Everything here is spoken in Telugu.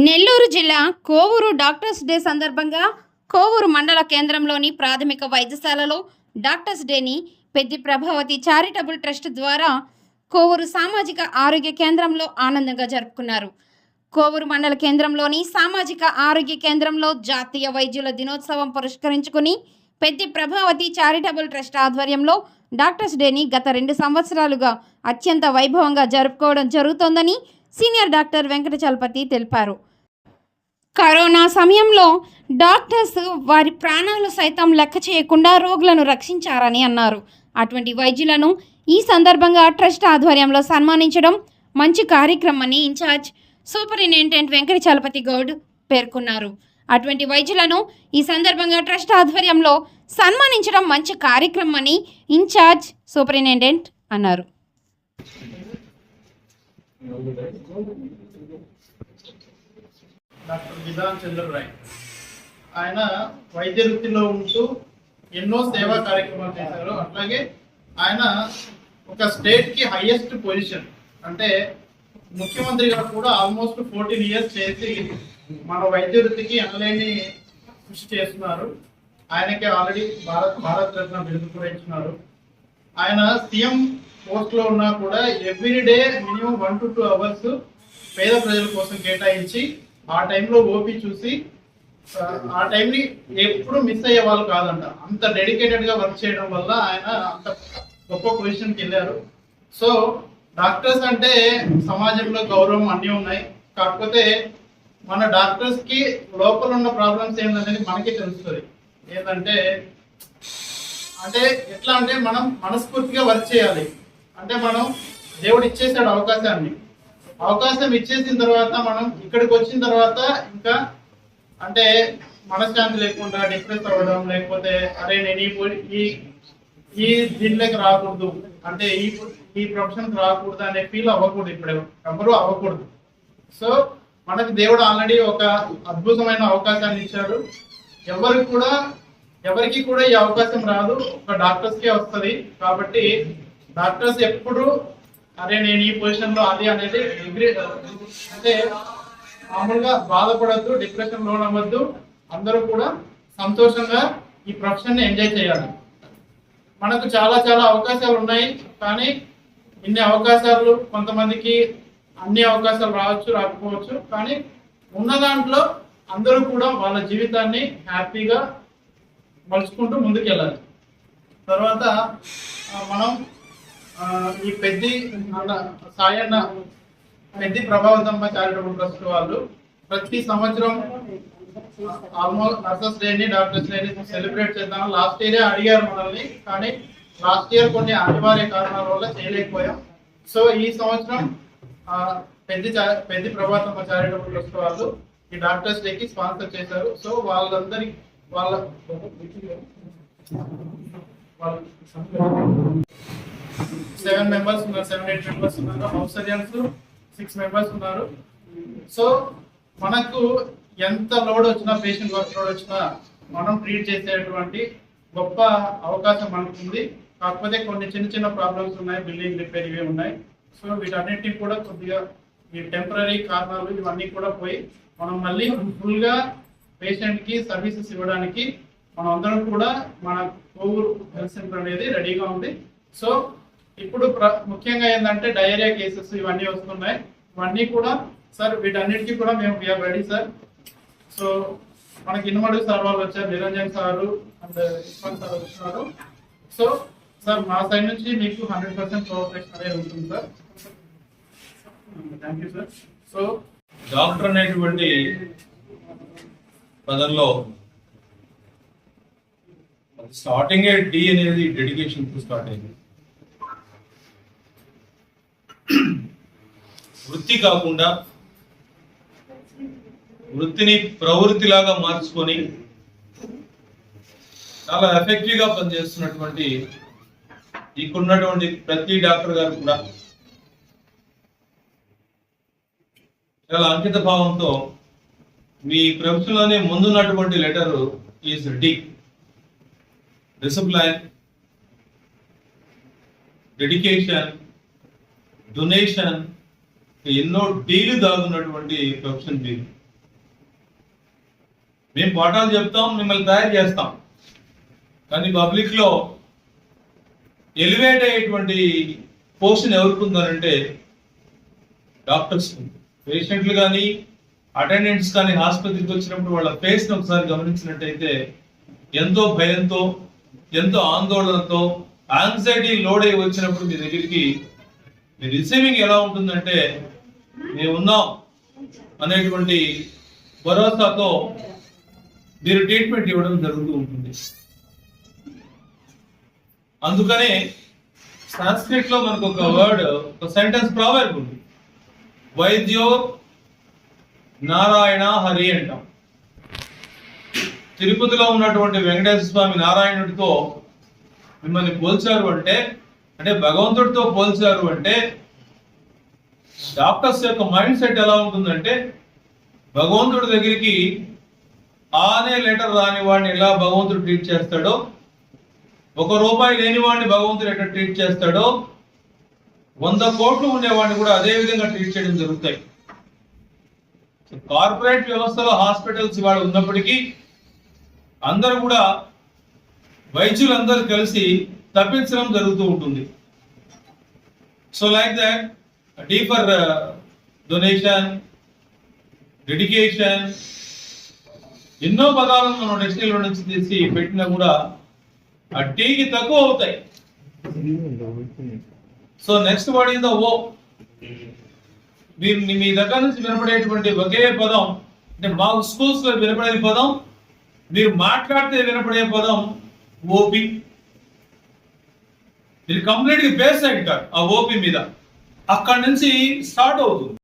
నెల్లూరు జిల్లా కోవూరు డాక్టర్స్ డే సందర్భంగా కోవూరు మండల కేంద్రంలోని ప్రాథమిక వైద్యశాలలో డాక్టర్స్ డేని పెద్ది ప్రభావతి చారిటబుల్ ట్రస్ట్ ద్వారా కోవూరు సామాజిక ఆరోగ్య కేంద్రంలో ఆనందంగా జరుపుకున్నారు. కోవూరు మండల కేంద్రంలోని సామాజిక ఆరోగ్య కేంద్రంలో జాతీయ వైద్యుల దినోత్సవం పురస్కరించుకుని పెద్ది ప్రభావతి చారిటబుల్ ట్రస్ట్ ఆధ్వర్యంలో డాక్టర్స్ డేని గత రెండు సంవత్సరాలుగా అత్యంత వైభవంగా జరుపుకోవడం జరుగుతోందని సీనియర్ డాక్టర్ వెంకట చలపతి తెలిపారు. కరోనా సమయంలో డాక్టర్స్ వారి ప్రాణాలు సైతం లెక్క చేయకుండా రోగులను రక్షించారని అన్నారు. అటువంటి వైద్యులను ఈ సందర్భంగా ట్రస్ట్ ఆధ్వర్యంలో సన్మానించడం మంచి కార్యక్రమని ఇన్ఛార్జ్ సూపరింటెండెంట్ వెంకట చలపతి గౌడ్ పేర్కొన్నారు. అటువంటి వైద్యులను ఈ సందర్భంగా ట్రస్ట్ ఆధ్వర్యంలో సన్మానించడం మంచి కార్యక్రమని ఇన్ఛార్జ్ సూపరింటెండెంట్ అన్నారు. డాక్టర్ విధాన్ చంద్రరాయ్ ఆయన వైద్య వృత్తిలో ఉంటూ ఎన్నో సేవా కార్యక్రమాలు చేశారు. అట్లాగే ఆయన ఒక స్టేట్కి హైయెస్ట్ పొజిషన్. అంటే ముఖ్యమంత్రిగా కూడా ఆల్మోస్ట్ ఫోర్టీన్ ఇయర్స్ చేసి మన వైద్య వృత్తికి అనలేని కృషి చేస్తున్నారు. ఆయనకి ఆల్రెడీ భారత్ భారత్ రత్న బిరుదు కూడా ఇచ్చినారు. ఆయన సీఎం పోస్ట్లో ఉన్నా కూడా every day minimum one to two hours పేద ప్రజల కోసం కేటాయించి ఆ టైంలో ఓపీ చూసి ఆ, ఆ టైంని ఎప్పుడు మిస్ అయ్యే వాళ్ళు కాదంట. అంత డెడికేటెడ్గా వర్క్ చేయడం వల్ల ఆయన అంత గొప్ప పొజిషన్కి వెళ్ళారు. సో డాక్టర్స్ అంటే సమాజంలో గౌరవం అన్నీ ఉన్నాయి. కాకపోతే మన డాక్టర్స్కి లోపల ఉన్న ప్రాబ్లమ్స్ ఏంటనేది మనకే తెలుస్తుంది. ఏంటంటే అంటే ఎట్లా అంటే మనం మనస్ఫూర్తిగా వర్క్ చేయాలి. అంటే మనం దేవుడు ఇచ్చేసాడు అవకాశాన్ని. అవకాశం ఇచ్చేసిన తర్వాత మనం ఇక్కడికి వచ్చిన తర్వాత ఇంకా అంటే మనశ్శాంతి లేకుండా డిప్రెస్ అవ్వడం లేకపోతే అరే నేను ఈ ఈ ఈ దీనిలోకి రాకూడదు. అంటే ఈ ఈ ప్రొఫెషన్కి రాకూడదు అనే ఫీల్ అవ్వకూడదు ఇప్పుడు ఎవరు అవ్వకూడదు. సో మనకు దేవుడు ఆల్రెడీ ఒక అద్భుతమైన అవకాశాన్ని ఇచ్చాడు. ఎవరికి కూడా ఎవరికి కూడా ఈ అవకాశం రాదు. ఒక డాక్టర్స్కే వస్తుంది. కాబట్టి డాక్టర్స్ ఎప్పుడు అరే నేను ఈ పొజిషన్లో అది అనేది డిగ్రీ అంటే మామూలుగా బాధపడద్దు డిప్రెషన్ లోన్ అవ్వద్దు. అందరూ కూడా సంతోషంగా ఈ ప్రొఫెషన్ని ఎంజాయ్ చేయాలి. మనకు చాలా చాలా అవకాశాలు ఉన్నాయి కానీ ఇన్ని అవకాశాలు కొంతమందికి అన్ని అవకాశాలు రావచ్చు రాకపోవచ్చు. కానీ ఉన్న దాంట్లో అందరూ కూడా వాళ్ళ జీవితాన్ని హ్యాపీగా మలుచుకుంటూ ముందుకెళ్ళాలి. తర్వాత మనం ఈ పెద్ది సాయన్న పెద్ది ప్రభావంతమ్మ చారిటబుల్ ట్రస్ట్ వాళ్ళు. ప్రతి సంవత్సరం ఆల్మోస్ట్ నర్సెస్ డేని డాక్టర్స్ డేని సెలబ్రేట్ చేద్దాం లాస్ట్ ఇయర్ అడిగారు మనల్ని కానీ లాస్ట్ ఇయర్ కొన్ని అనివార్య కారణాల వల్ల చేయలేకపోయాం. సో ఈ సంవత్సరం పెద్ద పెద్ది చా- ప్రభాతమ్మ చారిటబుల్ ట్రస్ట్ వాళ్ళు ఈ డాక్టర్స్ డేకి స్పాన్సర్ చేశారు. సో వాళ్ళందరి వాళ్ళ సెవెన్ మెంబర్స్ ఉన్నారు సెవెన్ ఎయిట్ మెంబర్స్ ఉన్నారు హౌస్ సర్జన్స్ సిక్స్ మెంబర్స్ ఉన్నారు. సో మనకు ఎంత లోడ్ వచ్చినా పేషెంట్ వర్క్ లోడ్ వచ్చినా మనం ట్రీట్ చేసేటువంటి గొప్ప అవకాశం మనకుంది. కాకపోతే కొన్ని చిన్న చిన్న ప్రాబ్లమ్స్ ఉన్నాయి బిల్డింగ్ రిపేర్ ఇవి ఉన్నాయి. సో వీటన్నిటిని కూడా కొద్దిగా ఈ టెంపరీ కారణాలు ఇవన్నీ కూడా పోయి మనం మళ్ళీ ఫుల్గా పేషెంట్కి సర్వీసెస్ ఇవ్వడానికి మనం అందరం కూడా మన కోవూరు హెల్త్ సెంటర్ అనేది రెడీగా ఉంది. సో ఇప్పుడు ప్ర- ముఖ్యంగా ఏంటంటే డయేరియా కేసెస్ ఇవన్నీ వస్తున్నాయి. ఇవన్నీ కూడా సార్ వీటన్నిటికీ కూడా మేము వీఆర్ రెడీ సార్ సో మనకి ఇనుమడు సార్ వాళ్ళు వచ్చారు Niranjan sir and Isman sir వచ్చినారు సో సార్ మా సైడ్ నుంచి మీకు హండ్రెడ్ పర్సెంట్ కోఆపరేషన్ అనేది ఉంటుంది sir thank you sir so doctor అనేటువంటి పదంలో స్టార్టింగ్ డి అనేది డెడికేషన్తో స్టార్ట్ అయింది. వృత్తి కాకుండా వృత్తిని ప్రవృత్తిలాగా మార్చుకొని చాలా ఎఫెక్టివ్గా పనిచేస్తున్నటువంటి ఇక్కడున్నటువంటి ప్రతి డాక్టర్ గారు కూడా చాలా అంకిత భావంతో మీ ప్రభుత్వంలోనే ముందున్నటువంటి letter is D discipline dedication donation ఎన్నో డీలు దాగున్నటువంటి ప్రొఫెషన్ మీరు. మేము పాఠాలు చెప్తాం మిమ్మల్ని తయారు చేస్తాం. కానీ పబ్లిక్లో ఎలివేట్ అయ్యేటువంటి పోషన్ ఎవరికి ఉందనంటే డాక్టర్స్. పేషెంట్లు కానీ అటెండెంట్స్ కానీ ఆసుపత్రికి వచ్చినప్పుడు వాళ్ళ ఫేస్ని ఒకసారి గమనించినట్టయితే ఎంతో భయంతో ఎంతో ఆందోళనతో యాంగ్జైటీ లోడ్ అయి వచ్చినప్పుడు మీ దగ్గరికి రిసీవింగ్ ఎలా ఉంటుందంటే మేము ఉన్నాం అనేటువంటి భరోసాతో మీరు ట్రీట్మెంట్ ఇవ్వడం జరుగుతూ ఉంటుంది. అందుకనే సాంస్క్రిట్లో మనకు ఒక వర్డ్ ఒక సెంటెన్స్ ప్రావర్బ్ ఉంది. వైద్యో నారాయణ హరి అంటాం. తిరుపతిలో ఉన్నటువంటి వెంకటేశ్వర స్వామి నారాయణుడితో మిమ్మల్ని పోల్చారు అంటే అంటే భగవంతుడితో పోల్చారు అంటే డాక్టర్స్ యొక్క మైండ్ సెట్ ఎలా ఉంటుందంటే భగవంతుడి దగ్గరికి ఆనే లెటర్ రాని వాడిని ఎలా భగవంతుడు ట్రీట్ చేస్తాడో ఒక రూపాయి లేని వాడిని భగవంతుడు ఎట్లా ట్రీట్ చేస్తాడో వంద కోట్లు ఉండేవాడిని కూడా అదే విధంగా ట్రీట్ చేయడం జరుగుతాయి. కార్పొరేట్ వ్యవస్థలో హాస్పిటల్స్ ఇవాళ ఉన్నప్పటికీ అందరూ కూడా వైద్యులందరూ కలిసి తప్పించడం జరుగుతూ ఉంటుంది. So like that deeper donation dedication ఎన్నో పదాలను మనం డిక్షనరీలో నుంచి తీసి పెట్టినా కూడా ఆ టీకి తక్కువ అవుతాయి. So next word is the O మీరు మీ- దగ్గర నుంచి వినపడేటువంటి ఒకే పదం అంటే మాకు స్కూల్స్లో వినపడే పదం మీరు మాట్లాడితే వినపడే పదం ఓపి మీరు కంప్లీట్గా బేస్ అంటారు ఆ ఓపి మీద. అక్కడి నుంచి స్టార్ట్ అవుతుంది.